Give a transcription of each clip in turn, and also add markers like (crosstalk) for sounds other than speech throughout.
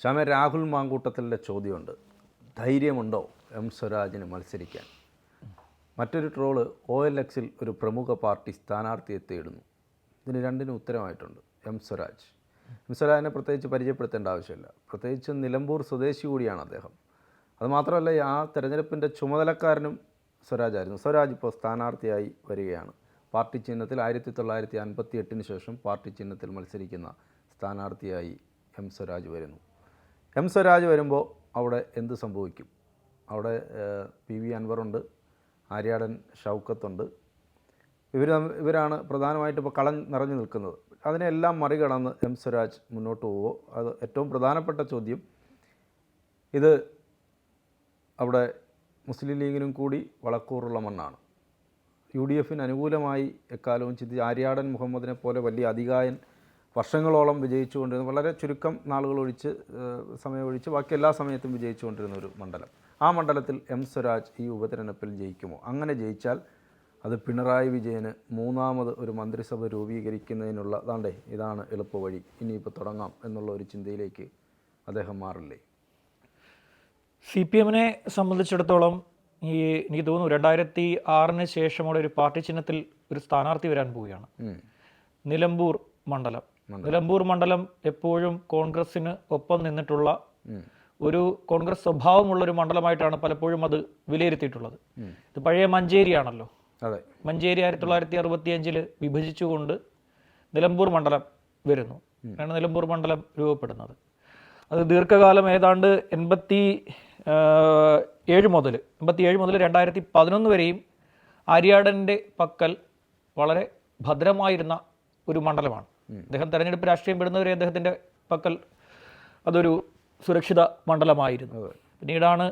ശ്യാമ രാഹുൽ മാങ്കൂട്ടത്തിലെ ചോദ്യമുണ്ട്. ധൈര്യമുണ്ടോ എം സ്വരാജിന് മത്സരിക്കാൻ? മറ്റൊരു ട്രോൾ ഒ എൽ എക്സിൽ ഒരു പ്രമുഖ പാർട്ടി സ്ഥാനാർത്ഥിയെ തേടുന്നു. ഇതിന് രണ്ടിനും ഉത്തരമായിട്ടുണ്ട് എം സ്വരാജ്. എം സ്വരാജിനെ പ്രത്യേകിച്ച് പരിചയപ്പെടുത്തേണ്ട ആവശ്യമില്ല. പ്രത്യേകിച്ച് നിലമ്പൂർ സ്വദേശി കൂടിയാണ് അദ്ദേഹം. അതുമാത്രമല്ല ആ തെരഞ്ഞെടുപ്പിന്റെ ചുമതലക്കാരനും സ്വരാജായിരുന്നു. സ്വരാജ് ഇപ്പോൾ സ്ഥാനാർത്ഥിയായി വരികയാണ്. പാർട്ടി ചിഹ്നത്തിൽ ആയിരത്തി തൊള്ളായിരത്തി അൻപത്തി എട്ടിന് ശേഷം പാർട്ടി ചിഹ്നത്തിൽ മത്സരിക്കുന്ന സ്ഥാനാർത്ഥിയായി എം സ്വരാജ് വരുന്നു. എം സ്വരാജ് വരുമ്പോൾ അവിടെ എന്ത് സംഭവിക്കും? അവിടെ പി വി അൻവറുണ്ട് ആര്യാടൻ ഷൗക്കത്തുണ്ട്. ഇവർ ഇവരാണ് പ്രധാനമായിട്ട് ഇപ്പോൾ കളം നിറഞ്ഞു നിൽക്കുന്നത്. അതിനെല്ലാം മറികടന്ന് എം സ്വരാജ് മുന്നോട്ട് പോവുമോ അത് ഏറ്റവും പ്രധാനപ്പെട്ട ചോദ്യം. ഇത് അവിടെ മുസ്ലിം ലീഗിനും കൂടി വളക്കൂറുള്ള മണ്ണാണ്. യു ഡി എഫിന് അനുകൂലമായി എക്കാലവും ചിന്തിച്ച് ആര്യാടൻ മുഹമ്മദിനെ പോലെ വലിയ അധികായൻ വർഷങ്ങളോളം വിജയിച്ചുകൊണ്ടിരുന്ന വളരെ ചുരുക്കം നാളുകൾ ഒഴിച്ച് സമയം ഒഴിച്ച് ബാക്കി എല്ലാ സമയത്തും വിജയിച്ചുകൊണ്ടിരുന്ന ഒരു മണ്ഡലം. ആ മണ്ഡലത്തിൽ എം സ്വരാജ് ഈ ഉപതെരഞ്ഞെടുപ്പിൽ ജയിക്കുമോ? അങ്ങനെ ജയിച്ചാൽ അത് പിണറായി വിജയന് മൂന്നാമത് ഒരു മന്ത്രിസഭ രൂപീകരിക്കുന്നതിനുള്ള താണ്ടേ ഇതാണ് എളുപ്പവഴി. ഇനിയിപ്പോൾ തുടങ്ങാം എന്നുള്ള ഒരു ചിന്തയിലേക്ക് അദ്ദേഹം മാറില്ലേ? സി പി എമ്മിനെ സംബന്ധിച്ചിടത്തോളം ഈ എനിക്ക് തോന്നുന്നു രണ്ടായിരത്തി ആറിന് ശേഷമുള്ള ഒരു പാർട്ടി ചിഹ്നത്തിൽ ഒരു സ്ഥാനാർത്ഥി വരാൻ പോവുകയാണ്. നിലമ്പൂർ മണ്ഡലം. നിലമ്പൂർ മണ്ഡലം എപ്പോഴും കോൺഗ്രസിന് ഒപ്പം നിന്നിട്ടുള്ള ഒരു കോൺഗ്രസ് സ്വഭാവമുള്ള ഒരു മണ്ഡലമായിട്ടാണ് പലപ്പോഴും അത് വിലയിരുത്തിയിട്ടുള്ളത്. ഇത് പഴയ മഞ്ചേരിയാണല്ലോ. അതെ. മഞ്ചേരി ആയിരത്തി തൊള്ളായിരത്തി അറുപത്തി അഞ്ചിൽ വിഭജിച്ചുകൊണ്ട് നിലമ്പൂർ മണ്ഡലം വരുന്നു. ആണ് നിലമ്പൂർ മണ്ഡലം രൂപപ്പെടുന്നത്. അത് ദീർഘകാലം ഏതാണ്ട് എൺപത്തി ഏഴ് മുതൽ എൺപത്തി ഏഴ് മുതൽ രണ്ടായിരത്തി പതിനൊന്ന് വരെയും ആര്യാടന്റെ പക്കൽ വളരെ ഭദ്രമായിരുന്ന ഒരു മണ്ഡലമാണ്. അദ്ദേഹം തെരഞ്ഞെടുപ്പ് രാഷ്ട്രീയം വിടുന്നവരെ അദ്ദേഹത്തിന്റെ പക്കൽ അതൊരു സുരക്ഷിത മണ്ഡലമായിരുന്നു. പിന്നീടാണ്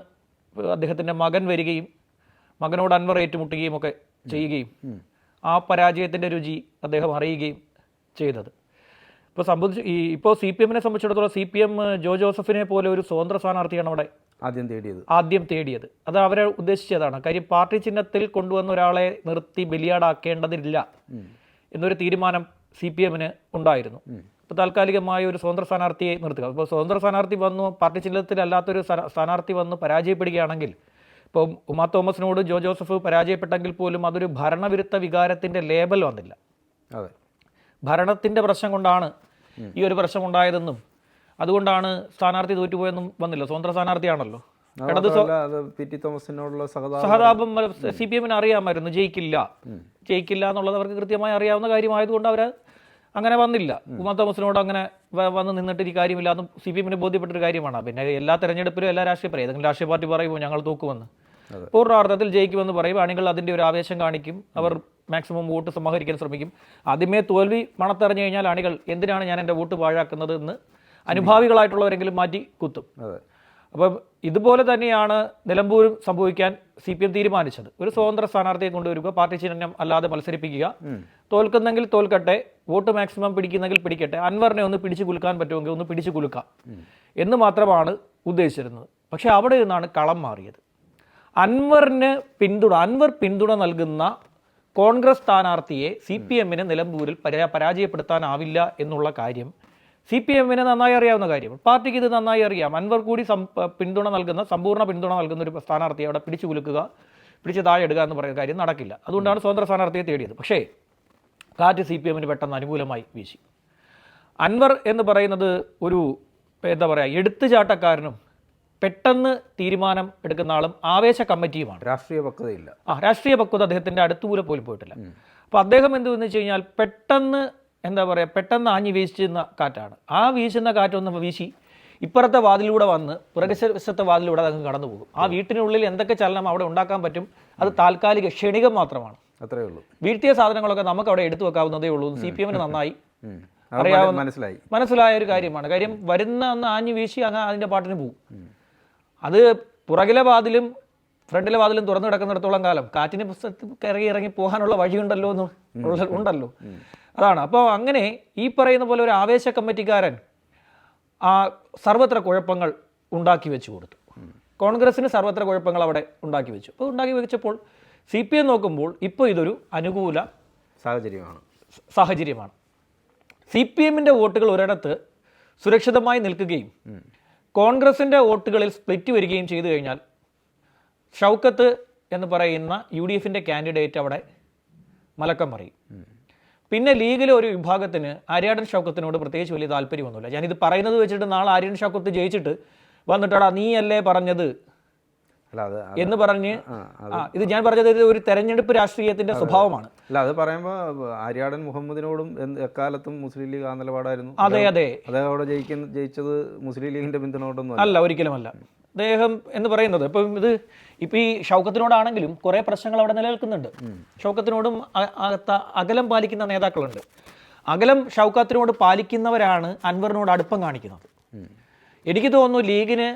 അദ്ദേഹത്തിന്റെ മകൻ വരികയും മകനോട് അൻവർ ഏറ്റുമുട്ടുകയും ഒക്കെ ചെയ്യുകയും ആ പരാജയത്തിന്റെ രുചി അദ്ദേഹം അറിയുകയും ചെയ്തത്. ഇപ്പോൾ സംബന്ധിച്ച് ഈ ഇപ്പോൾ സി പി എമ്മിനെ സംബന്ധിച്ചിടത്തോളം സി പി എം ജോ ജോസഫിനെ പോലെ ഒരു സ്വതന്ത്ര സ്ഥാനാർത്ഥിയാണ് അവിടെ ആദ്യം തേടിയത്. ആദ്യം തേടിയത്. അത് അവരെ ഉദ്ദേശിച്ചതാണ്. കാര്യം പാർട്ടി ചിഹ്നത്തിൽ കൊണ്ടുവന്ന ഒരാളെ നിർത്തി ബലിയാടാക്കേണ്ടതില്ല എന്നൊരു തീരുമാനം സി പി എമ്മിന് ഉണ്ടായിരുന്നു. ഇപ്പോൾ താൽക്കാലികമായ ഒരു സ്വതന്ത്ര സ്ഥാനാർത്ഥിയെ നിർത്തുക. ഇപ്പോൾ സ്വതന്ത്ര സ്ഥാനാർത്ഥി വന്നു പാർട്ടി ചിഹ്നത്തിലല്ലാത്തൊരു സ്ഥാന- സ്ഥാനാർത്ഥി വന്ന് പരാജയപ്പെടുകയാണെങ്കിൽ ഇപ്പോൾ ഉമാ തോമസിനോട് ജോ ജോസഫ് പരാജയപ്പെട്ടെങ്കിൽ പോലും അതൊരു ഭരണവിരുദ്ധ വികാരത്തിന്റെ ലേബൽ വന്നില്ല. അതെ. ഭരണത്തിന്റെ പ്രശ്നം കൊണ്ടാണ് ഈ ഒരു പ്രശ്നം ഉണ്ടായതെന്നും അതുകൊണ്ടാണ് സ്ഥാനാർത്ഥി തോറ്റുപോയെന്നും വന്നില്ല. സ്വതന്ത്ര സ്ഥാനാർത്ഥിയാണല്ലോ. ഇടത് സ്വ- മാത്രമല്ല, അത് പി ടി തോമസിനോടുള്ള സഹതാപം. സി പി എമ്മിന് അറിയാമായിരുന്നു ജയിക്കില്ല. ജയിക്കില്ല എന്നുള്ളത് അവർക്ക് കൃത്യമായി അറിയാവുന്ന കാര്യമായതുകൊണ്ട് അവർ അങ്ങനെ വന്നില്ല. ഉമാ തോമസിനോട് അങ്ങനെ വന്ന് നിന്നിട്ട് ഈ കാര്യമില്ല. അതും സി പി എമ്മിന് ബോധ്യപ്പെട്ടൊരു കാര്യമാണ്. പിന്നെ എല്ലാ തെരഞ്ഞെടുപ്പിലും എല്ലാ രാഷ്ട്രീയ പറയും ഏതെങ്കിലും രാഷ്ട്രീയ പാർട്ടി പറയുമ്പോൾ ഞങ്ങൾ തൂക്കുമെന്ന്. പൂർണാർത്ഥത്തിൽ ജയിക്കുമെന്ന് പറയും അണികൾ അതിന്റെ ഒരു ആവേശം കാണിക്കും. അവർ മാക്സിമം വോട്ട് സമാഹരിക്കാൻ ശ്രമിക്കും. ആദ്യമേ തോൽവി മണത്തെറിഞ്ഞു കഴിഞ്ഞാൽ അണികൾ എന്തിനാണ് ഞാൻ എന്റെ വോട്ട് പാഴാക്കുന്നത് എന്ന് അനുഭാവികളായിട്ടുള്ളവരെങ്കിലും മാറ്റി കുത്തും. അപ്പം ഇതുപോലെ തന്നെയാണ് നിലമ്പൂരും സംഭവിക്കാൻ സി പി എം തീരുമാനിച്ചത്. ഒരു സ്വതന്ത്ര സ്ഥാനാർത്ഥിയെ കൊണ്ടുവരിക പാർട്ടി ചിഹ്നം അല്ലാതെ മത്സരിപ്പിക്കുക. തോൽക്കുന്നെങ്കിൽ തോൽക്കട്ടെ വോട്ട് മാക്സിമം പിടിക്കുന്നെങ്കിൽ പിടിക്കട്ടെ അൻവറിനെ ഒന്ന് പിടിച്ചു കുലുക്കാൻ പറ്റുമെങ്കിൽ ഒന്ന് പിടിച്ചു കുലുക്കാം എന്ന് മാത്രമാണ് ഉദ്ദേശിച്ചിരുന്നത്. പക്ഷേ അവിടെ നിന്നാണ് കളം മാറിയത്. അൻവറിന് പിന്തുണ അൻവർ പിന്തുണ നൽകുന്ന കോൺഗ്രസ് സ്ഥാനാർത്ഥിയെ സി പി എമ്മിന് നിലമ്പൂരിൽ പരാ പരാജയപ്പെടുത്താനാവില്ല എന്നുള്ള കാര്യം സി പി എമ്മിന് നന്നായി അറിയാവുന്ന കാര്യം. പാർട്ടിക്ക് ഇത് നന്നായി അറിയാം. അൻവർ കൂടി സം പിന്തുണ നൽകുന്ന സമ്പൂർണ പിന്തുണ നൽകുന്ന ഒരു സ്ഥാനാർത്ഥിയെ അവിടെ പിടിച്ചു കുലുക്കുക പിടിച്ച് താഴെ എടുക്കുക എന്ന് പറയുന്ന കാര്യം നടക്കില്ല. അതുകൊണ്ടാണ് സ്വതന്ത്ര സ്ഥാനാർത്ഥിയെ തേടിയത്. പക്ഷേ കാറ്റ് സി പി എമ്മിന് പെട്ടെന്ന് അനുകൂലമായി വീശി. അൻവർ എന്ന് പറയുന്നത് ഒരു എന്താ പറയുക എടുത്തുചാട്ടക്കാരനും പെട്ടെന്ന് തീരുമാനം എടുക്കുന്ന ആളും ആവേശ കമ്മിറ്റിയുമാണ്. രാഷ്ട്രീയ പക്വതയില്ല. ആ രാഷ്ട്രീയ പക്വത അദ്ദേഹത്തിന്റെ അടുത്തുകൂടെ പോലും പോയിട്ടില്ല. അപ്പോൾ അദ്ദേഹം എന്ത് വെച്ച് കഴിഞ്ഞാൽ പെട്ടെന്ന് എന്താ പറയുക പെട്ടെന്ന് ആഞ്ഞു വീശുന്ന കാറ്റാണ്. ആ വീശുന്ന കാറ്റൊന്ന് വീശി ഇപ്പുറത്തെ വാതിലൂടെ വന്ന് പുറകശത്തെ വാതിലൂടെ അതങ്ങ് കടന്നു പോകും ആ വീട്ടിനുള്ളിൽ എന്തൊക്കെ ചലനം അവിടെ ഉണ്ടാക്കാൻ പറ്റും അത് താൽക്കാലിക ക്ഷണികം മാത്രമാണ്. അത്രേ ഉള്ളൂ. വീഴ്ത്തിയ സാധനങ്ങളൊക്കെ നമുക്ക് അവിടെ എടുത്തു വെക്കാവുന്നതേ ഉള്ളൂ. സി പി എമ്മിന് നന്നായി. അറിയാവുന്ന- മനസ്സിലായി മനസ്സിലായ. ഒരു കാര്യമാണ്. കാര്യം വരുന്ന അന്ന് ആഞ്ഞു വീശി അങ്ങ് അതിന്റെ പാട്ടിന് പോകും. അത് പുറകിലെ വാതിലും ഫ്രണ്ടിലെ വാതിലും തുറന്നു കിടക്കുന്നിടത്തോളം കാലം കാറ്റിന് പുസ്തകത്തിൽ കയറി ഇറങ്ങി പോകാനുള്ള വഴിയുണ്ടല്ലോ എന്ന് ഉണ്ടല്ലോ. അതാണ്. അപ്പോൾ അങ്ങനെ ഈ പറയുന്ന പോലെ ഒരു ആവേശ കമ്മിറ്റിക്കാരൻ ആ സർവത്ര കുഴപ്പങ്ങൾ ഉണ്ടാക്കി വെച്ചു കൊടുത്തു. കോൺഗ്രസ്സിന് സർവത്ര കുഴപ്പങ്ങൾ അവിടെ ഉണ്ടാക്കി വെച്ചു. അപ്പോൾ ഉണ്ടാക്കി വെച്ചപ്പോൾ സി പി എം നോക്കുമ്പോൾ ഇപ്പോൾ ഇതൊരു അനുകൂല സാഹചര്യമാണ്. സാഹചര്യമാണ്. സി പി എമ്മിന്റെ വോട്ടുകൾ ഒരിടത്ത് സുരക്ഷിതമായി നിൽക്കുകയും കോൺഗ്രസിന്റെ വോട്ടുകളിൽ സ്പ്ലിറ്റ് വരികയും ചെയ്തു കഴിഞ്ഞാൽ ഷൗക്കത്ത് എന്ന് പറയുന്ന യു ഡി എഫിന്റെ കാൻഡിഡേറ്റ് അവിടെ മലക്കം പറയും പിന്നെ ലീഗിലെ ഒരു വിഭാഗത്തിന് ആര്യാടൻ ഷൗക്കത്തിനോട് പ്രത്യേകിച്ച് വലിയ താല്പര്യമൊന്നുമില്ല. ഞാനിത് പറയുന്നത് വെച്ചിട്ട് നാളെ ആര്യൻ ഷൗക്കത്ത് ജയിച്ചിട്ട് വന്നിട്ടാടാ നീയല്ലേ പറഞ്ഞത്? എന്ന് പറഞ്ഞ് ഇത് ഞാൻ പറഞ്ഞത് ഇത് ഒരു തെരഞ്ഞെടുപ്പ് രാഷ്ട്രീയത്തിന്റെ സ്വഭാവമാണ്. അല്ല അത് പറയുമ്പോൾ ആര്യാടൻ മുഹമ്മദിനോടും എക്കാലത്തും മുസ്ലിം ലീഗ് ആ നിലപാടായിരുന്നു. അതെ അതെ അതെ. അവിടെ ജയിക്കുന്ന ജയിച്ചത് മുസ്ലിം ലീഗിന്റെ പിന്തുണ കൊണ്ടൊന്നും അല്ല ഒരിക്കലുമല്ല. അദ്ദേഹം എന്ന് പറയുന്നത്. ഇപ്പം ഇത് ഇപ്പം ഈ ഷൗക്കത്തിനോടാണെങ്കിലും കുറേ പ്രശ്നങ്ങൾ അവിടെ നിലനിൽക്കുന്നുണ്ട്. ഷൗക്കത്തിനോടും അകലം പാലിക്കുന്ന നേതാക്കളുണ്ട്. അകലം ഷൗക്കത്തിനോട് പാലിക്കുന്നവരാണ് അൻവറിനോട് അടുപ്പം കാണിക്കുന്നത്. എനിക്ക് തോന്നുന്നു ലീഗിന്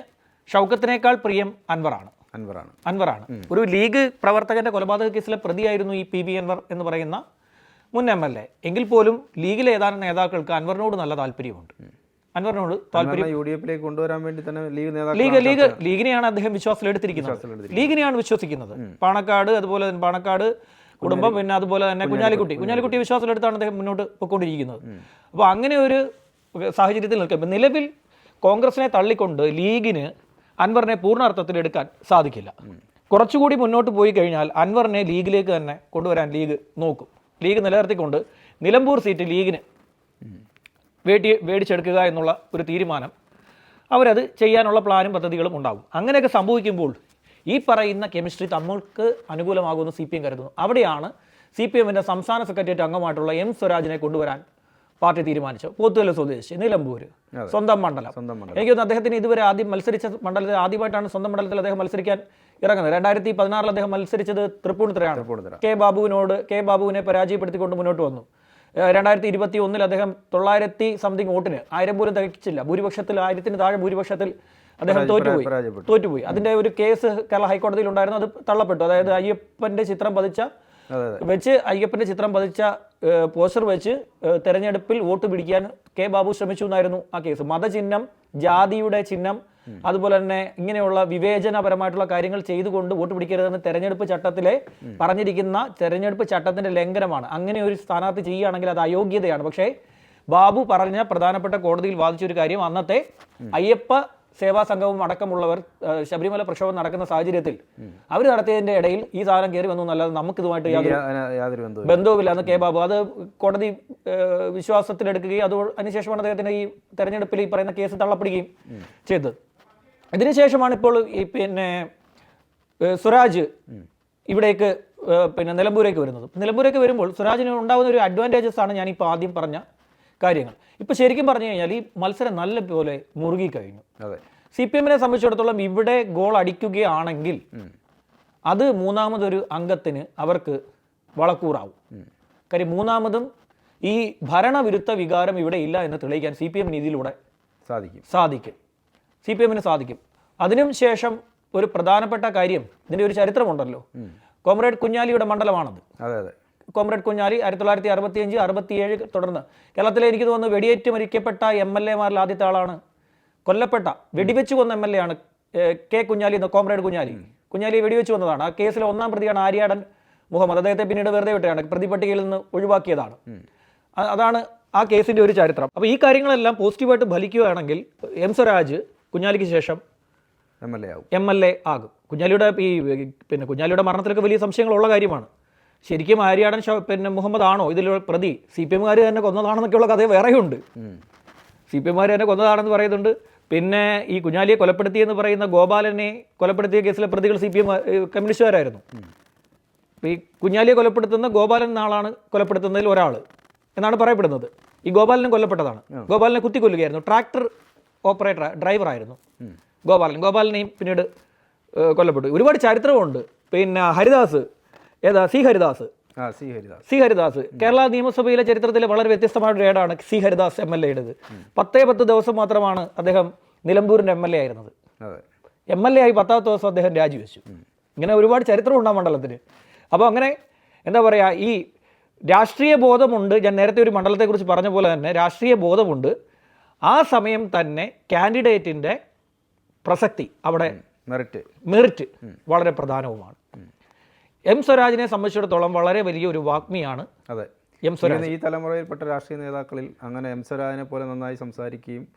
ഷൗക്കത്തിനേക്കാൾ പ്രിയം അൻവറാണ്. അൻവറാണ്. അൻവറാണ്. ഒരു ലീഗ് പ്രവർത്തകന്റെ കൊലപാതക കേസിലെ പ്രതിയായിരുന്നു ഈ പി ബി അൻവർ എന്ന് പറയുന്ന മുൻ എം എൽ എ. എങ്കിൽ പോലും ലീഗിലെ ഏതാനും നേതാക്കൾക്ക് അൻവറിനോട് നല്ല താല്പര്യമുണ്ട്. അൻവറിനോട് താല്പര്യം യു ഡി എഫിലേക്ക് കൊണ്ടുവരാൻ വേണ്ടി തന്നെ ലീഗ് നേതാക്കൾ ലീഗ് ലീഗ് ലീഗിനെയാണ് അദ്ദേഹം വിശ്വാസത്തിലെടുത്തിരിക്കുന്നത്. ലീഗിനെയാണ് വിശ്വസിക്കുന്നത്. പാണക്കാട് അതുപോലെ തന്നെ പാണക്കാട് കുടുംബം പിന്നെ അതുപോലെ തന്നെ കുഞ്ഞാലിക്കുട്ടി. കുഞ്ഞാലിക്കുട്ടി. വിശ്വാസത്തിലെടുത്താണ് അദ്ദേഹം മുന്നോട്ട് പോയിക്കൊണ്ടിരിക്കുന്നത്. അപ്പോൾ അങ്ങനെ ഒരു സാഹചര്യത്തിൽ നിൽക്കുമ്പോൾ നിലവിൽ കോൺഗ്രസിനെ തള്ളിക്കൊണ്ട് ലീഗിന് അൻവറിനെ പൂർണാർത്ഥത്തിൽ എടുക്കാൻ സാധിക്കില്ല. കുറച്ചുകൂടി മുന്നോട്ട് പോയി കഴിഞ്ഞാൽ അൻവറിനെ ലീഗിലേക്ക് തന്നെ കൊണ്ടുവരാൻ ലീഗ് നോക്കും. ലീഗ് നിലനിർത്തിക്കൊണ്ട് നിലമ്പൂർ സീറ്റ് ലീഗിന് വേട്ടി മേടിച്ചെടുക്കുക എന്നുള്ള ഒരു തീരുമാനം അവരത് ചെയ്യാനുള്ള പ്ലാനും പദ്ധതികളും ഉണ്ടാകും. അങ്ങനെയൊക്കെ സംഭവിക്കുമ്പോൾ ഈ പറയുന്ന കെമിസ്ട്രി തമ്മൾക്ക് അനുകൂലമാകുമെന്ന് സി പി എം കരുതുന്നു. അവിടെയാണ് സി പി എമ്മിന്റെ സംസ്ഥാന സെക്രട്ടേറിയറ്റ് അംഗമായിട്ടുള്ള എം സ്വരാജിനെ കൊണ്ടുവരാൻ പാർട്ടി തീരുമാനിച്ചു പോത്തുകല സ്വദേശി നിലമ്പൂർ സ്വന്തം മണ്ഡലം. സ്വന്തം മണ്ഡലം. എനിക്ക് തോന്നുന്നു അദ്ദേഹത്തിന് ഇതുവരെ ആദ്യം മത്സരിച്ച മണ്ഡലത്തിൽ ആദ്യമായിട്ടാണ് സ്വന്തം മണ്ഡലത്തിൽ അദ്ദേഹം മത്സരിക്കാൻ ഇറങ്ങുന്നത്. രണ്ടായിരത്തി പതിനാറിൽ അദ്ദേഹം മത്സരിച്ചത് തൃപ്പൂണിത്തുറയാണ്. കെ ബാബുവിനോട് കെ ബാബുവിനെ പരാജയപ്പെടുത്തിക്കൊണ്ട് മുന്നോട്ട് വന്നു. രണ്ടായിരത്തി ഇരുപത്തി ഒന്നിൽ അദ്ദേഹം തൊള്ളായിരത്തി സംതിങ് വോട്ടിന് ആയിരം പോലും തികച്ചില്ല. ഭൂരിപക്ഷത്തിൽ ആയിരത്തിന് താഴെ ഭൂരിപക്ഷത്തിൽ അദ്ദേഹം തോറ്റുപോയി തോറ്റുപോയി. അതിന്റെ ഒരു കേസ് കേരള ഹൈക്കോടതിയിൽ ഉണ്ടായിരുന്നു. അത് തള്ളപ്പെട്ടു. അതായത് അയ്യപ്പന്റെ ചിത്രം പതിച്ച വെച്ച് അയ്യപ്പന്റെ ചിത്രം പതിച്ച പോസ്റ്റർ വെച്ച് തെരഞ്ഞെടുപ്പിൽ വോട്ട് പിടിക്കാൻ കെ ബാബു ശ്രമിച്ചു എന്നായിരുന്നു ആ കേസ്. മതചിഹ്നം ജാതിയുടെ ചിഹ്നം അതുപോലെ തന്നെ ഇങ്ങനെയുള്ള വിവേചനപരമായിട്ടുള്ള കാര്യങ്ങൾ ചെയ്തുകൊണ്ട് വോട്ട് പിടിക്കരുതെന്ന് തെരഞ്ഞെടുപ്പ് ചട്ടത്തിലെ പറഞ്ഞിരിക്കുന്ന തെരഞ്ഞെടുപ്പ് ചട്ടത്തിന്റെ ലംഘനമാണ്. അങ്ങനെ ഒരു സ്ഥാനാർത്ഥി ചെയ്യുകയാണെങ്കിൽ അത് അയോഗ്യതയാണ്. പക്ഷേ ബാബു പറഞ്ഞ പ്രധാനപ്പെട്ട കോടതിയിൽ വാദിച്ച ഒരു കാര്യം അന്നത്തെ അയ്യപ്പ സേവാ സംഘവും അടക്കമുള്ളവർ ശബരിമല പ്രക്ഷോഭം നടക്കുന്ന സാഹചര്യത്തിൽ അവർ നടത്തിയതിന്റെ ഇടയിൽ ഈ സാധനം കയറി വന്നു എന്നല്ലാതെ യാ- അതിന് യാതൊരു ബന്ധവുമില്ല. എന്ന് കെ ബാബു. അത് കോടതി വിശ്വാസത്തിലെടുക്കുകയും അത് അതിനുശേഷമാണ് അദ്ദേഹത്തിന്റെ ഈ തെരഞ്ഞെടുപ്പിൽ ഈ പറയുന്ന കേസ് തള്ളപ്പെടുകയും ചെയ്തത്. ഇതിനുശേഷമാണ് ഇപ്പോൾ ഈ പിന്നെ സ്വരാജ് ഇവിടേക്ക് പിന്നെ നിലമ്പൂരേക്ക് വരുന്നത്. നിലമ്പൂരേക്ക് വരുമ്പോൾ സ്വരാജിന് ഉണ്ടാകുന്ന ഒരു അഡ്വാന്റേജസ് ആണ് ഞാനിപ്പോൾ ആദ്യം പറഞ്ഞ കാര്യങ്ങൾ. ഇപ്പോൾ ശരിക്കും പറഞ്ഞു കഴിഞ്ഞാൽ ഈ മത്സരം നല്ല പോലെ മുറുകി കഴിഞ്ഞു. അതെ. സി പി എമ്മിനെ സംബന്ധിച്ചിടത്തോളം ഇവിടെ ഗോൾ അടിക്കുകയാണെങ്കിൽ അത് മൂന്നാമതൊരു അംഗത്തിന് അവർക്ക് വളക്കൂറാവും. കാര്യം മൂന്നാമതും ഈ ഭരണവിരുദ്ധ വികാരം ഇവിടെ ഇല്ല എന്ന് തെളിയിക്കാൻ സി പി എമ്മിന് ഇതിലൂടെ സാധിക്കും. സാധിക്കും. സി പി എമ്മിന് സാധിക്കും. അതിനും ശേഷം ഒരു പ്രധാനപ്പെട്ട കാര്യം ഇതിന്റെ ഒരു ചരിത്രമുണ്ടല്ലോ. കോമ്രേഡ് കുഞ്ഞാലിയുടെ മണ്ഡലമാണത്. അതെ അതെ. കോമ്രേഡ് കുഞ്ഞാലി ആയിരത്തി തൊള്ളായിരത്തി അറുപത്തി അറുപത്തിയഞ്ച് അറുപത്തിയേഴ് തുടർന്ന് കേരളത്തിലെ എനിക്ക് തോന്നുന്നു വെടിയേറ്റ് മരിക്കപ്പെട്ട എം എൽ എമാരിൽ ആദ്യത്തെ ആളാണ്. കൊല്ലപ്പെട്ട വെടിവെച്ച് കൊന്ന എം എൽ എ ആണ് കെ കുഞ്ഞാലി എന്ന കോമ്രേഡ് കുഞ്ഞാലി. കുഞ്ഞാലി വെടിവെച്ച് കൊന്നതാണ് ആ കേസിലെ ഒന്നാം പ്രതിയാണ് ആര്യാടൻ മുഹമ്മദ്. അദ്ദേഹത്തെ പിന്നീട് വെറുതെ വിട്ടതാണ് പ്രതിപട്ടികയിൽ നിന്ന് ഒഴിവാക്കിയതാണ്. അതാണ് ആ കേസിന്റെ ഒരു ചരിത്രം. അപ്പോൾ ഈ കാര്യങ്ങളെല്ലാം പോസിറ്റീവായിട്ട് ഫലിക്കുകയാണെങ്കിൽ എം സ്വരാജ് കുഞ്ഞാലിക്ക് ശേഷം എം എൽ എ ആകും എം എൽ എ ആകും. കുഞ്ഞാലിയുടെ ഈ പിന്നെ കുഞ്ഞാലിയുടെ മരണത്തിലൊക്കെ വലിയ സംശയങ്ങളുള്ള കാര്യമാണ്. ശരിക്കും ആര്യാടൻ ഷോ പിന്നെ മുഹമ്മദ് ആണോ ഇതിൽ പ്രതി? സി പി എമ്മുകാർ തന്നെ കൊന്നതാണെന്നൊക്കെയുള്ള കഥ വേറെയുണ്ട്. സി പി എമ്മുകാർ തന്നെ കൊന്നതാണെന്ന് പറയുന്നുണ്ട്. പിന്നെ ഈ കുഞ്ഞാലിയെ കൊലപ്പെടുത്തിയെന്ന് പറയുന്ന ഗോപാലനെ കൊലപ്പെടുത്തിയ കേസിലെ പ്രതികൾ സി പി എം കമ്മ്യൂണിസ്റ്റുകാരായിരുന്നു. ഈ കുഞ്ഞാലിയെ കൊലപ്പെടുത്തുന്ന ഗോപാലൻ എന്നാളാണ് കൊലപ്പെടുത്തുന്നതിൽ ഒരാൾ എന്നാണ് പറയപ്പെടുന്നത്. ഈ ഗോപാലനും കൊല്ലപ്പെട്ടതാണ്. ഗോപാലനെ കുത്തിക്കൊല്ലുകയായിരുന്നു. ട്രാക്ടർ ഓപ്പറേറ്റർ ഡ്രൈവറായിരുന്നു. ഗോപാലൻ. ഗോപാലനെയും പിന്നീട് കൊല്ലപ്പെട്ടു. ഒരുപാട് ചരിത്രമുണ്ട്. പിന്നെ ഹരിദാസ്. ഏതാ? C Haridas. C Haridas. C Haridas. Kerala നിയമസഭയിലെ ചരിത്രത്തിലെ വളരെ വ്യത്യസ്തമായ ഒരു ഏടാണ് സി ഹരിദാസ് എം എൽ എയുടേത്. പത്തേ പത്ത് ദിവസം മാത്രമാണ് അദ്ദേഹം നിലമ്പൂരിന്റെ എം എൽ എ ആയിരുന്നത്. എം എൽ എ ആയി പത്താമത്തെ ദിവസം അദ്ദേഹം രാജിവെച്ചു. ഇങ്ങനെ ഒരുപാട് ചരിത്രം ആ മണ്ഡലത്തിന്. അപ്പോൾ അങ്ങനെ എന്താ പറയുക ഈ രാഷ്ട്രീയ ബോധമുണ്ട്. ഞാൻ നേരത്തെ ഒരു മണ്ഡലത്തെക്കുറിച്ച് പറഞ്ഞ പോലെ തന്നെ രാഷ്ട്രീയ ബോധമുണ്ട്. ആ സമയം തന്നെ കാൻഡിഡേറ്റിന്റെ പ്രസക്തി അവിടെ മെറിറ്റ് മെറിറ്റ് വളരെ പ്രധാനവുമാണ്. എം സ്വരാജിനെ സംബന്ധിച്ചിടത്തോളം വളരെ വലിയ ഒരു വാഗ്മിയാണ് അതെ. എം സ്വരാജ്. ഈ തലമുറയിൽപ്പെട്ട രാഷ്ട്രീയ നേതാക്കളിൽ അങ്ങനെ എം സ്വരാജിനെ പോലെ നന്നായി സംസാരിക്കുകയും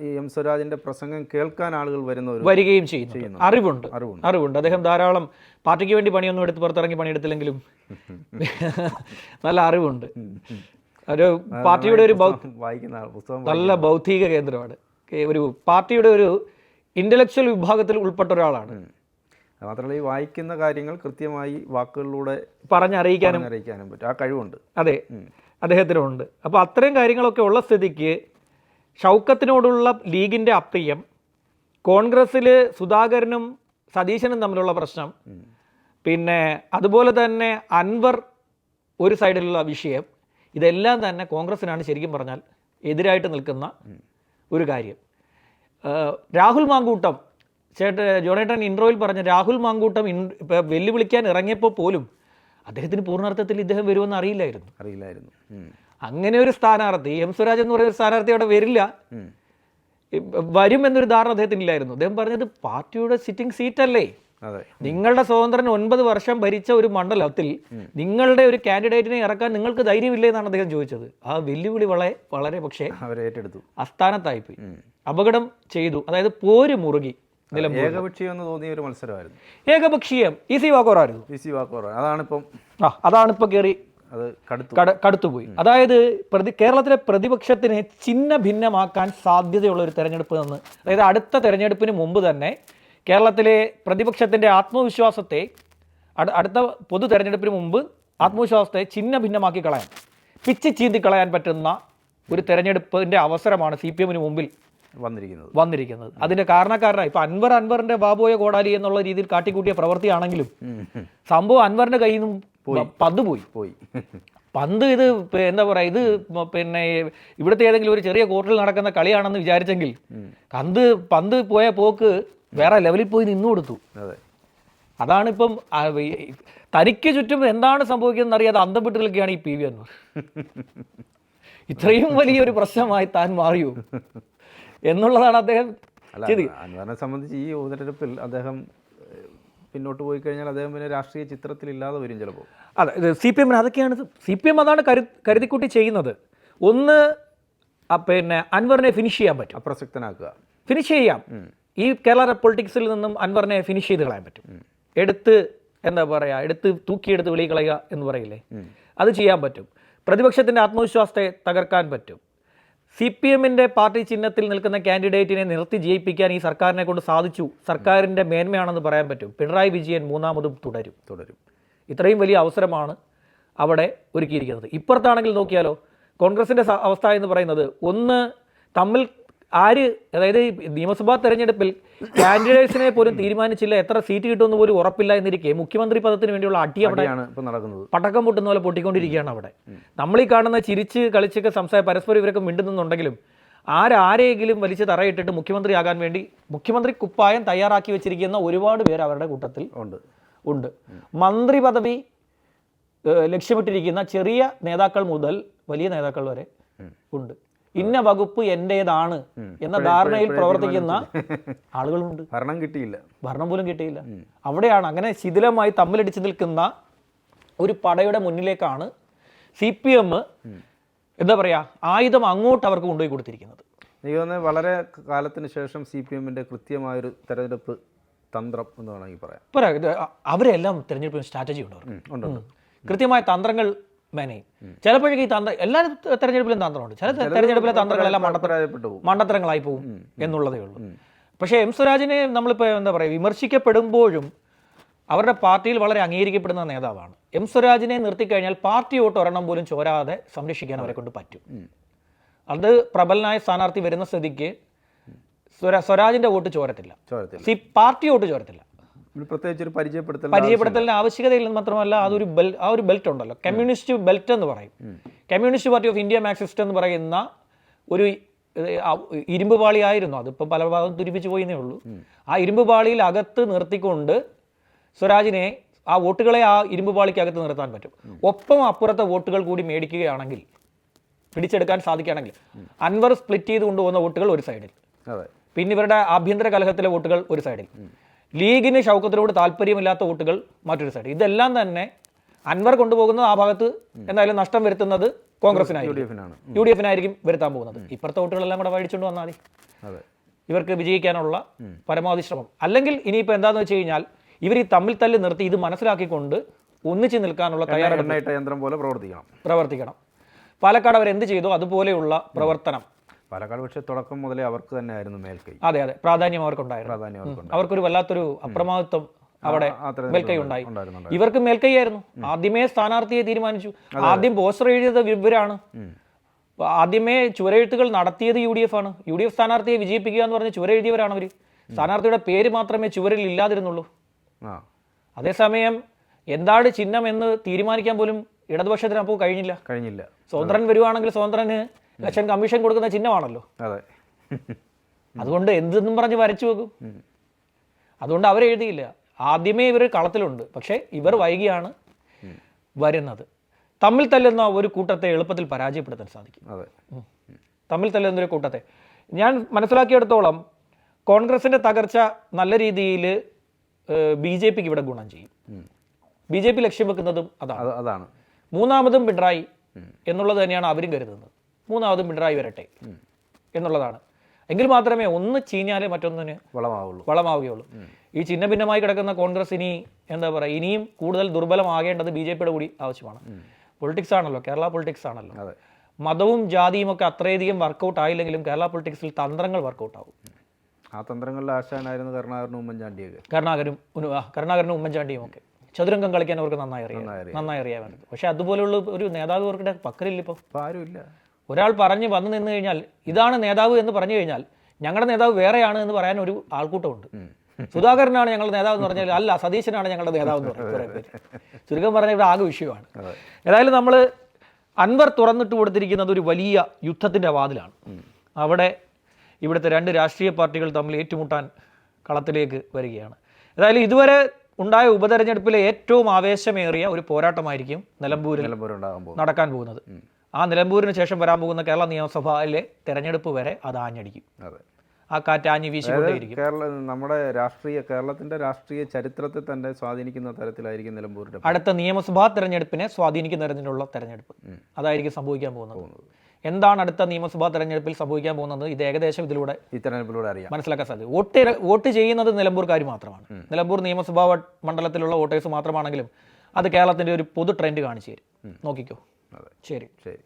എം സ്വരാജിന്റെ പ്രസംഗം കേൾക്കാൻ ആളുകൾ വരുന്ന വരികയും ചെയ്യുന്നു. അറിവുണ്ട്. അറിവുണ്ട്. അറിവുണ്ട്. അദ്ദേഹം ധാരാളം പാർട്ടിക്ക് വേണ്ടി പണിയൊന്നും എടുത്ത് പുറത്തിറങ്ങി പണിയെടുത്തില്ലെങ്കിലും (laughs) (laughs) നല്ല അറിവുണ്ട്. ഒരു പാർട്ടിയുടെ ഒരു വായിക്കുന്ന പുസ്തകം നല്ല ബൗദ്ധിക കേന്ദ്രമാണ്. ഒരു പാർട്ടിയുടെ ഒരു ഇന്റലക്ച്വൽ വിഭാഗത്തിൽ ഉൾപ്പെട്ട ഒരാളാണ്. മാത്രമല്ല ഈ വായിക്കുന്ന കാര്യങ്ങൾ കൃത്യമായി വാക്കുകളിലൂടെ പറഞ്ഞറിയിക്കാനും അറിയിക്കാനും പറ്റും. ആ കഴിവുണ്ട്. അതെ. അദ്ദേഹത്തിനുണ്ട്. അപ്പോൾ അത്രയും കാര്യങ്ങളൊക്കെ ഉള്ള സ്ഥിതിക്ക് ഷൗക്കത്തിനോടുള്ള ലീഗിന്റെ അപ്രിയം കോൺഗ്രസ്സിൽ സുധാകരനും സതീശനും തമ്മിലുള്ള പ്രശ്നം പിന്നെ അതുപോലെ തന്നെ അൻവർ ഒരു സൈഡിലുള്ള വിഷയം ഇതെല്ലാം തന്നെ കോൺഗ്രസിനാണ് ശരിക്കും പറഞ്ഞാൽ എതിരായിട്ട് നിൽക്കുന്ന ഒരു കാര്യം. രാഹുൽ മാങ്കൂട്ടം ചേട്ട ജോണേട്ടൻ ഇൻട്രോയിൽ പറഞ്ഞ രാഹുൽ മാങ്കൂട്ടം ഇൻ വെല്ലുവിളിക്കാൻ ഇറങ്ങിയപ്പോൾ പോലും അദ്ദേഹത്തിന് പൂർണാർത്ഥത്തിൽ ഇദ്ദേഹം വരുമെന്ന് അറിയില്ലായിരുന്നു. അറിയില്ലായിരുന്നു. അങ്ങനെ ഒരു സ്ഥാനാർത്ഥി എം സ്വരാജ് എന്ന് പറയുന്ന സ്ഥാനാർത്ഥി അവിടെ വരില്ല. വരും എന്നൊരു ധാരണ അദ്ദേഹത്തിന് ഇല്ലായിരുന്നു അദ്ദേഹം പറഞ്ഞത് പാർട്ടിയുടെ സിറ്റിംഗ് സീറ്റ് അല്ലേ? അതെ നിങ്ങളുടെ സ്വതന്ത്രൻ ഒൻപത് വർഷം ഭരിച്ച ഒരു മണ്ഡലത്തിൽ നിങ്ങളുടെ ഒരു കാൻഡിഡേറ്റിനെ ഇറക്കാൻ നിങ്ങൾക്ക് ധൈര്യമില്ല എന്നാണ് അദ്ദേഹം ചോദിച്ചത്. ആ വെല്ലുവിളി വളരെ വളരെ പക്ഷേ ഏറ്റെടുത്തു. അസ്ഥാനത്തായിപ്പോയി അപകടം ചെയ്തു. അതായത് പോര് മുറുകി ഏകപക്ഷീയം തോന്നിയ ഒരു മത്സരമായിരുന്നു. ഏകപക്ഷീയം. ഈസി വാക്കോറായിരുന്നു. പി സി വാക്കോറ അതാണിപ്പം ആ അതാണ് ഇപ്പൊ കയറി അത് കടുത്തു. കട കടുത്തുപോയി. അതായത് പ്രതി കേരളത്തിലെ പ്രതിപക്ഷത്തിനെ ചിഹ്ന ഭിന്നമാക്കാൻ സാധ്യതയുള്ള ഒരു തെരഞ്ഞെടുപ്പ് എന്ന് അതായത് അടുത്ത തെരഞ്ഞെടുപ്പിന് മുമ്പ് തന്നെ കേരളത്തിലെ പ്രതിപക്ഷത്തിന്റെ ആത്മവിശ്വാസത്തെ അടുത്ത പൊതു തെരഞ്ഞെടുപ്പിന് മുമ്പ് ആത്മവിശ്വാസത്തെ ചിഹ്ന ഭിന്നമാക്കി കളയാൻ പിച്ച് ചീന്തി കളയാൻ പറ്റുന്ന ഒരു തെരഞ്ഞെടുപ്പിന്റെ അവസരമാണ് സി പി എമ്മിന് മുമ്പിൽ വന്നിരിക്കുന്നത്. വന്നിരിക്കുന്നത്. അതിന്റെ കാരണക്കാരനായി. ഇപ്പൊ അൻവർ അൻവറിന്റെ ബാബുയെ കോടാലി എന്നുള്ള രീതിയിൽ കാട്ടിക്കൂട്ടിയ പ്രവൃത്തിയാണെങ്കിലും. സംഭവം അൻവറിന്റെ കയ്യിൽ നിന്നും പന്ത് പോയി പോയി. പന്ത് ഇത് എന്താ പറയുക ഇത് പിന്നെ ഇവിടുത്തെ ഏതെങ്കിലും ഒരു ചെറിയ കോർട്ടിൽ നടക്കുന്ന കളിയാണെന്ന് വിചാരിച്ചെങ്കിൽ കന്ത് പന്ത് പോയ പോക്ക് വേറെ ലെവലിൽ പോയി നിന്നു കൊടുത്തു. അതെ. അതാണ് ഇപ്പം തനിക്ക് ചുറ്റും എന്താണ് സംഭവിക്കുന്നത് അറിയാതെ അന്തം വിട്ട് നിൽക്കുകയാണ് ഈ പി വി അൻവർ. ഇത്രയും വലിയൊരു പ്രശ്നമായി താൻ മാറിയോ? എന്നുള്ളതാണ് അദ്ദേഹം അൻവറിനെ സംബന്ധിച്ച് ഈ ഉപതെരഞ്ഞെടുപ്പിൽ അദ്ദേഹം പിന്നോട്ട് പോയി കഴിഞ്ഞാൽ അദ്ദേഹം പിന്നെ രാഷ്ട്രീയ ചിത്രത്തിൽ ഇല്ലാതെ വരും ചിലപ്പോൾ. അതെ സി പി എമ്മിന് അതൊക്കെയാണ് സി പി എം അതാണ് കരു കരുതിക്കുട്ടി ചെയ്യുന്നത്. ഒന്ന് പിന്നെ അൻവറിനെ ഫിനിഷ് ചെയ്യാൻ പറ്റും. അപ്രസക്തനാക്കുക. ഫിനിഷ് ചെയ്യാം. ഈ കേരള പൊളിറ്റിക്സിൽ നിന്നും അൻവറിനെ ഫിനിഷ് ചെയ്ത് കളയാൻ പറ്റും. എടുത്ത് എന്താ പറയുക എടുത്ത് തൂക്കിയെടുത്ത് വെളി കളയുക എന്ന് പറയില്ലേ? അത് ചെയ്യാൻ പറ്റും. പ്രതിപക്ഷത്തിന്റെ ആത്മവിശ്വാസത്തെ തകർക്കാൻ പറ്റും. സി പി എമ്മിന്റെ പാർട്ടി ചിഹ്നത്തിൽ നിൽക്കുന്ന കാൻഡിഡേറ്റിനെ നിർത്തി ജയിപ്പിക്കാൻ ഈ സർക്കാരിനെ കൊണ്ട് സാധിച്ചു. സർക്കാരിന്റെ മേന്മയാണെന്ന് പറയാൻ പറ്റും. പിണറായി വിജയൻ മൂന്നാമതും തുടരും. തുടരും. ഇത്രയും വലിയ അവസരമാണ് അവിടെ ഒരുക്കിയിരിക്കുന്നത്. ഇപ്പുറത്താണെങ്കിൽ നോക്കിയാലോ കോൺഗ്രസിന്റെ അവസ്ഥ എന്ന് പറയുന്നത് ഒന്ന് തമ്മിൽ ആര് അതായത് നിയമസഭാ തെരഞ്ഞെടുപ്പിൽ കാൻഡിഡേറ്റ്സിനെ പോലും തീരുമാനിച്ചില്ല എത്ര സീറ്റ് കിട്ടുമെന്ന് പോലും ഉറപ്പില്ല എന്നിരിക്കെ മുഖ്യമന്ത്രി പദത്തിന് വേണ്ടിയുള്ള അടി അവിടെ നടക്കുന്നത്. പടക്കം പൊട്ടുന്ന പോലെ പൊട്ടിക്കൊണ്ടിരിക്കുകയാണ് അവിടെ. നമ്മൾ ഈ കാണുന്ന ചിരിച്ച് കളിച്ചൊക്കെ സംസാരം പരസ്പരം ഇവരൊക്കെ മിണ്ടുന്നുണ്ടെങ്കിലും ആരാരെങ്കിലും വലിച്ച് തറയിട്ടിട്ട് മുഖ്യമന്ത്രിയാകാൻ വേണ്ടി മുഖ്യമന്ത്രി കുപ്പായം തയ്യാറാക്കി വെച്ചിരിക്കുന്ന ഒരുപാട് പേര് അവരുടെ കൂട്ടത്തിൽ ഉണ്ട്. ഉണ്ട്. മന്ത്രി പദവി ലക്ഷ്യമിട്ടിരിക്കുന്ന ചെറിയ നേതാക്കൾ മുതൽ വലിയ നേതാക്കൾ വരെ ഉണ്ട്. ഇന്ന വകുപ്പ് എന്റേതാണ് എന്ന ധാരണയിൽ പ്രവർത്തിക്കുന്ന ആളുകളുണ്ട്. ഭരണം കിട്ടിയില്ല. ഭരണം പോലും കിട്ടിയില്ല. അവിടെയാണ് അങ്ങനെ ശിഥിലമായി തമ്മിലടിച്ച് നിൽക്കുന്ന ഒരു പടയുടെ മുന്നിലേക്കാണ് സി പി എം എന്താ പറയാ ആയുധം അങ്ങോട്ട് അവർക്ക് കൊണ്ടുപോയി കൊടുത്തിരിക്കുന്നത്. എനിക്ക് തോന്നുന്നത് വളരെ കാലത്തിന് ശേഷം സി പി എമ്മിന്റെ കൃത്യമായൊരു തെരഞ്ഞെടുപ്പ് തന്ത്രം എന്ന് വേണമെങ്കിൽ പറയാം. പോരാ അവരെല്ലാം തെരഞ്ഞെടുപ്പിന് സ്ട്രാറ്റജി ഉണ്ട്. കൃത്യമായ തന്ത്രങ്ങൾ മെനയും ചിലപ്പോഴേക്ക് ഈ തന്ത്രം എല്ലാ തെരഞ്ഞെടുപ്പിലും തന്ത്രമുണ്ട്. ചില തെരഞ്ഞെടുപ്പിലെ തന്ത്രങ്ങളെല്ലാം മണ്ടത്തര പോകും മണ്ടത്തരങ്ങളായി പോകും എന്നുള്ളതേ ഉള്ളൂ. പക്ഷേ എം സ്വരാജിനെ നമ്മളിപ്പോൾ എന്താ പറയുക വിമർശിക്കപ്പെടുമ്പോഴും അവരുടെ പാർട്ടിയിൽ വളരെ അംഗീകരിക്കപ്പെടുന്ന നേതാവാണ്. എം സ്വരാജിനെ നിർത്തിക്കഴിഞ്ഞാൽ പാർട്ടി വോട്ട് ഒരെണ്ണം പോലും ചോരാതെ സംരക്ഷിക്കാൻ അവരെ കൊണ്ട് പറ്റും. അത് പ്രബലനായ സ്ഥാനാർത്ഥി വരുന്ന സ്ഥിതിക്ക് സ്വര സ്വരാജിന്റെ വോട്ട് ചോരത്തില്ല. സി പാർട്ടി വോട്ട് ചോരത്തില്ല. പ്രത്യേകിച്ച് ഒരു പരിചയപ്പെടുത്തൽ പരിചയപ്പെടുത്തലിന് ആവശ്യകതയില്ല മാത്രമല്ല അതൊരു ബെൽ ആ ഒരു ബെൽറ്റ് ഉണ്ടല്ലോ. കമ്മ്യൂണിസ്റ്റ് ബെൽറ്റ് എന്ന് പറയും. Communist Party of India Marxist എന്ന് പറയുന്ന ഒരു ഇരുമ്പ് പാളിയായിരുന്നു അതിപ്പോൾ പല ഭാഗം തുരിപ്പിച്ചു പോയിന്നേ ഉള്ളൂ. ആ ഇരുമ്പ് പാളിയിൽ അകത്ത് നിർത്തിക്കൊണ്ട് സ്വരാജിനെ ആ വോട്ടുകളെ ആ ഇരുമ്പ് പാളിക്ക് അകത്ത് നിർത്താൻ പറ്റും. ഒപ്പം അപ്പുറത്തെ വോട്ടുകൾ കൂടി മേടിക്കുകയാണെങ്കിൽ പിടിച്ചെടുക്കാൻ സാധിക്കുകയാണെങ്കിൽ അൻവർ സ്പ്ലിറ്റ് ചെയ്ത് കൊണ്ടുപോകുന്ന വോട്ടുകൾ ഒരു സൈഡിൽ പിന്നെ ഇവരുടെ ആഭ്യന്തര കലഹത്തിലെ വോട്ടുകൾ ഒരു സൈഡിൽ ലീഗിന് ഷൗക്കത്തിനോട് താല്പര്യമില്ലാത്ത വോട്ടുകൾ മറ്റൊരു സൈഡ് ഇതെല്ലാം തന്നെ അൻവർ കൊണ്ടുപോകുന്നത് ആ ഭാഗത്ത് എന്തായാലും നഷ്ടം വരുത്തുന്നത് കോൺഗ്രസിനായിരിക്കും. യു ഡി എഫിനായിരിക്കും വരുത്താൻ പോകുന്നത്. ഇപ്പുറത്തെ വോട്ടുകളെല്ലാം കൂടെ വഴിച്ചുകൊണ്ട് വന്നാൽ മതി. ഇവർക്ക് വിജയിക്കാനുള്ള പരമാവധി ശ്രമം അല്ലെങ്കിൽ ഇനിയിപ്പോൾ എന്താണെന്ന് വെച്ച് കഴിഞ്ഞാൽ ഇവർ ഈ തമ്മിൽ തല്ല് നിർത്തി ഇത് മനസ്സിലാക്കിക്കൊണ്ട് ഒന്നിച്ച് നിൽക്കാനുള്ള തയ്യാറെടുപ്പ് യന്ത്രം പോലെ പ്രവർത്തിക്കണം. പ്രവർത്തിക്കണം. പാലക്കാട് അവർ എന്ത് ചെയ്തോ? അതുപോലെയുള്ള പ്രവർത്തനം. പാലക്കാട് പക്ഷേ തുടക്കം മുതലേ അവർക്ക് തന്നെ ആയിരുന്നു മേൽക്കൈ. അതെ അതെ. പ്രാധാന്യം അവർക്കുണ്ടായിരുന്നു. പ്രാധാന്യം അവർക്കുണ്ട് അവർക്കൊരു വല്ലാത്തൊരു അപ്രമാദിത്വം അവിടെ മേൽക്കൈ ഉണ്ടായി. ഇവർക്ക് മേൽക്കൈയായിരുന്നു. ആദ്യമേ സ്ഥാനാർത്ഥിയെ തീരുമാനിച്ചു. ആദ്യം പോസ്റ്റർ എഴുതിയത് ഇവരാണ്. ആദ്യമേ ചുവരെഴുത്തുകൾ നടത്തിയത് യു ഡി എഫ് ആണ്. യു ഡി എഫ് സ്ഥാനാർത്ഥിയെ വിജയിപ്പിക്കുക എന്ന് പറഞ്ഞ് ചുവരെഴുതിയവരാണ് അവർ സ്ഥാനാർത്ഥിയുടെ പേര് മാത്രമേ ചുവരിൽ ഇല്ലാതിരുന്നുള്ളൂ. അതേസമയം എന്താണ് ചിഹ്നം എന്ന് തീരുമാനിക്കാൻ പോലും ഇടതുപക്ഷത്തിന് അപ്പോൾ കഴിഞ്ഞില്ല. കഴിഞ്ഞില്ല. സ്വതന്ത്രൻ വരുവാണെങ്കിൽ സ്വതന്ത്രന് ഇലക്ഷൻ കമ്മീഷൻ കൊടുക്കുന്ന ചിഹ്നമാണല്ലോ. അതെ. അതുകൊണ്ട് എന്തെന്നും പറഞ്ഞ് വരച്ചു വെക്കും. അതുകൊണ്ട് അവർ എഴുതിയില്ല. ആദ്യമേ ഇവർ കളത്തിലുണ്ട്. പക്ഷേ ഇവർ വൈകിയാണ് വരുന്നത്. തമ്മിൽ തല്ലുന്ന ഒരു കൂട്ടത്തെ എളുപ്പത്തിൽ പരാജയപ്പെടുത്താൻ സാധിക്കും. തമ്മിൽ തല്ലുന്ന ഒരു കൂട്ടത്തെ. ഞാൻ മനസ്സിലാക്കിയെടുത്തോളം കോൺഗ്രസിന്റെ തകർച്ച നല്ല രീതിയിൽ ബി ജെ പിക്ക് ഇവിടെ ഗുണം ചെയ്യും. ബി ജെ പി ലക്ഷ്യം വെക്കുന്നതും അതാണ്. അതാണ്. മൂന്നാമതും പിണറായി എന്നുള്ളത് തന്നെയാണ് അവരും കരുതുന്നത്. മൂന്നാമതും പിണറായി വരട്ടെ എന്നുള്ളതാണ്. എങ്കിൽ മാത്രമേ ഒന്ന് ചീഞ്ഞാലേ മറ്റൊന്നിന് വളമാവുള്ളൂ. വളമാവുകയുള്ളൂ. ഈ ചിഹ്ന ഭിന്നമായി കിടക്കുന്ന കോൺഗ്രസ് ഇനി എന്താ പറയുക ഇനിയും കൂടുതൽ ദുർബലമാകേണ്ടത് ബി ജെ പിയുടെ കൂടി ആവശ്യമാണ്. പൊളിറ്റിക്സ് ആണല്ലോ കേരള പൊളിറ്റിക്സ് ആണല്ലോ. മതവും ജാതിയും ഒക്കെ അത്രയധികം വർക്കൗട്ട് ആയില്ലെങ്കിലും കേരള പൊളിറ്റിക്സിൽ തന്ത്രങ്ങൾ വർക്കൗട്ട് ആവും. ആ തന്ത്രങ്ങളിൽ ആശാനായിരുന്നു കരുണാകരനും ഉമ്മൻചാണ്ടിയൊക്കെ. കരുണാകരും കരുണാകരനും ഉമ്മൻചാണ്ടിയും ഒക്കെ. ചതുരംഗം കളിക്കാൻ അവർക്ക് നന്നായി അറിയാം. നന്നായി അറിയാമായിരുന്നു പക്ഷെ അതുപോലെയുള്ള ഒരു നേതാവ് അവരുടെ പക്കലില്ല ഇപ്പോൾ ഇപ്പം ആരുമില്ല. ഒരാൾ പറഞ്ഞ് വന്നു നിന്ന് കഴിഞ്ഞാൽ ഇതാണ് നേതാവ് എന്ന് പറഞ്ഞു കഴിഞ്ഞാൽ ഞങ്ങളുടെ നേതാവ് വേറെയാണ് എന്ന് പറയാൻ ഒരു ആൾക്കൂട്ടമുണ്ട്. സുധാകരനാണ് ഞങ്ങളുടെ നേതാവ് എന്ന് പറഞ്ഞാൽ അല്ല സതീശനാണ് ഞങ്ങളുടെ നേതാവ് എന്ന് പറഞ്ഞു കുറേ പേര്. ചുരുക്കം പറഞ്ഞ ഇവിടെ ആകെ വിഷയമാണ്. ഏതായാലും നമ്മൾ അൻവർ തുറന്നിട്ട് കൊടുത്തിരിക്കുന്നത് ഒരു വലിയ യുദ്ധത്തിന്റെ വാതിലാണ്. അവിടെ ഇവിടുത്തെ രണ്ട് രാഷ്ട്രീയ പാർട്ടികൾ തമ്മിൽ ഏറ്റുമുട്ടാൻ കളത്തിലേക്ക് വരികയാണ്. ഏതായാലും ഇതുവരെ ഉണ്ടായ ഉപതെരഞ്ഞെടുപ്പിലെ ഏറ്റവും ആവേശമേറിയ ഒരു പോരാട്ടമായിരിക്കും നിലമ്പൂരിൽ നടക്കാൻ പോകുന്നത്. ആ നിലമ്പൂരിന് ശേഷം വരാൻ പോകുന്ന കേരള നിയമസഭയിലെ തെരഞ്ഞെടുപ്പ് വരെ അത് ആഞ്ഞടിക്കും. അതെ. ആ കാറ്റ് ആഞ്ഞു വീശിക്കൊണ്ടേയിരിക്കും. കേരള നമ്മുടെ രാഷ്ട്രീയ കേരളത്തിന്റെ രാഷ്ട്രീയ ചരിത്രത്തെ തന്നെ സ്വാധീനിക്കുന്ന തരത്തിലായിരിക്കും നിലമ്പൂരിന്റെ അടുത്ത നിയമസഭാ തെരഞ്ഞെടുപ്പിനെ സ്വാധീനിക്കുന്ന തരത്തിലുള്ള തെരഞ്ഞെടുപ്പ്. അതായിരിക്കും സംഭവിക്കാൻ പോകുന്നത്. എന്താണ് അടുത്ത നിയമസഭാ തെരഞ്ഞെടുപ്പിൽ സംഭവിക്കാൻ പോകുന്നത്? ഇത് ഏകദേശം ഇതിലൂടെ ഈ തെരഞ്ഞെടുപ്പിലൂടെ അറിയാം. മനസ്സിലാക്കാൻ സാധിക്കും. വോട്ട് വോട്ട് ചെയ്യുന്നത് നിലമ്പൂർക്കാർ മാത്രമാണ്. നിലമ്പൂർ നിയമസഭാ മണ്ഡലത്തിലുള്ള വോട്ടേഴ്സ് മാത്രമാണെങ്കിലും അത് കേരളത്തിന്റെ ഒരു പൊതു ട്രെൻഡ് കാണിച്ചു തരും. നോക്കിക്കോ. അതെ. ശരി. ശരി.